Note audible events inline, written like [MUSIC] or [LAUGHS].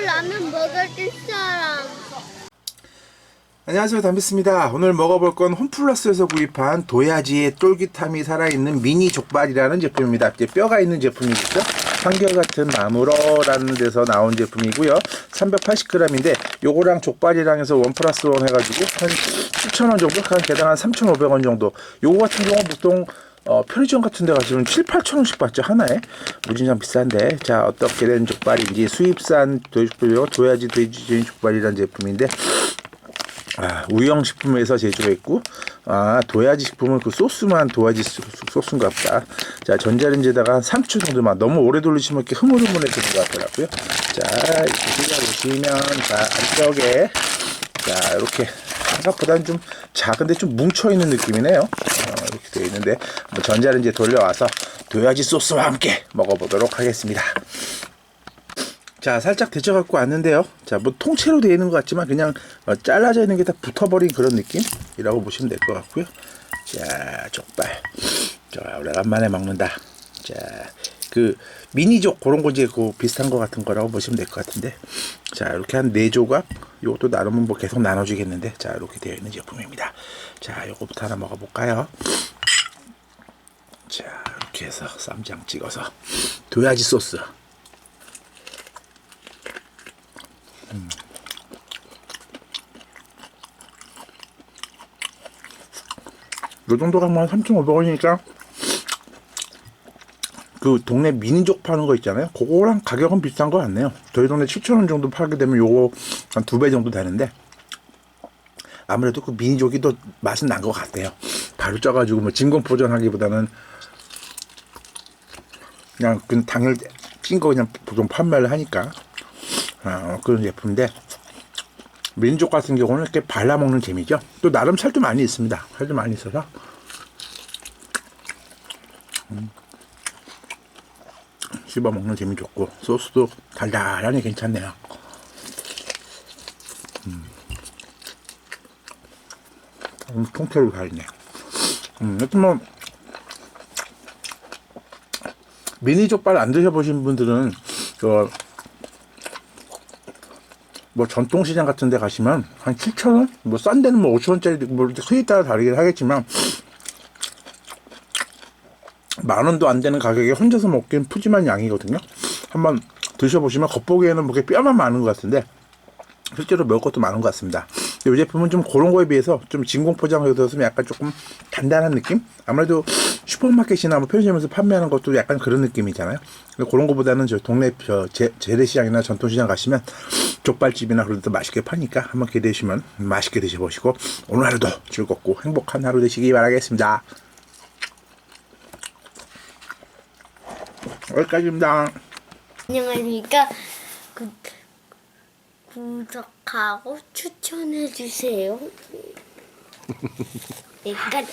라면 먹을 사람. 안녕하세요 담비스입니다. 오늘 먹어볼 건 홈플러스에서 구입한 도야지의 쫄깃함이 살아있는 미니 족발이라는 제품입니다. 이제 뼈가 있는 제품이겠죠? 한결같은 나무러라는 데서 나온 제품이고요. 380g인데 요거랑 족발이랑 해서 원 플러스 원 해가지고 한 7,000원 정도? 한 개당 한 3,500원 정도. 요거 같은 경우는 보통 어, 편의점 같은 데 가시면 7, 8천 원씩 받죠 하나에. 무진장 비싼데. 자 어떻게 된 족발인지 수입산 돼지족발이요? 도야지 돼지 족발이라는 제품인데 아, 우영 식품에서 제조했고 아 도야지 식품은 그 소스만 도야지 소- 소스인가 보다. 자 전자레인지에다가 한 3초 정도만 너무 오래 돌리시면 이렇게 흐물흐물해지는 것 같더라고요. 자 이렇게 보시면 자 안쪽에. 자 이렇게 생각보다는 좀 작은데 좀 뭉쳐있는 느낌이네요. 어, 이렇게 되어 있는데 한번 전자레인지에 돌려와서 도야지 소스와 함께 먹어보도록 하겠습니다. 자 살짝 데쳐 갖고 왔는데요. 자 뭐 통째로 되어 있는 것 같지만 그냥 어, 잘라져 있는 게 다 붙어버린 그런 느낌이라고 보시면 될 것 같고요. 자 족발. 자 오래간만에 먹는다. 자 그 미니족 그런 거 이제 그 비슷한 거 같은 거라고 보시면 될 것 같은데. 자 이렇게 한 네 조각 요것도 나누면 뭐 계속 나눠주겠는데. 자 이렇게 되어 있는 제품입니다. 자 요거부터 하나 먹어볼까요? 자 이렇게 해서 쌈장 찍어서 도야지 소스. 요 정도가 뭐 3,500원이니까 그 동네 미니족 파는 거 있잖아요. 그거랑 가격은 비싼 거 같네요. 저희 동네 7,000원 정도 팔게 되면 요거 한 두 배 정도 되는데 아무래도 그 미니족이 더 맛은 난 것 같아요. 바로 쪄가지고 뭐 진공포장하기보다는 그냥 그 당일 찐 거 그냥 보통 판매를 하니까 아, 그런 제품인데 민족 같은 경우는 이렇게 발라먹는 재미죠. 또 나름 살도 많이 있습니다. 살도 많이 있어서. 음. 씹어 먹는 재미 좋고, 소스도 달달하니 괜찮네요. 음. 음, 통째로 다 있네. 음, 여튼 뭐, 미니 족발 안 드셔보신 분들은, 그, 뭐 전통시장 같은 데 가시면 한 7,000원? 뭐 싼 데는 뭐 5,000원짜리 뭐 수에 따라 다르긴 하겠지만 만 원도 안 되는 가격에 혼자서 먹기엔 푸짐한 양이거든요. 한번 드셔보시면 겉보기에는 뭐게 뼈만 많은 것 같은데 실제로 먹을 것도 많은 것 같습니다. 이 제품은 좀 그런 거에 비해서 좀 진공 해서 약간 조금 단단한 느낌? 아무래도 슈퍼마켓이나 뭐 편의점에서 판매하는 것도 약간 그런 느낌이잖아요. 그런 거보다는 저 동네 저 재, 재래시장이나 전통시장 가시면 족발집이나 그런 데도 맛있게 파니까 한번 기대시면 맛있게 드셔보시고 오늘 하루도 즐겁고 행복한 하루 되시기 바라겠습니다. 여기까지입니다. 안녕하십니까. 구, 구독하고 추천해주세요. [LAUGHS] 일단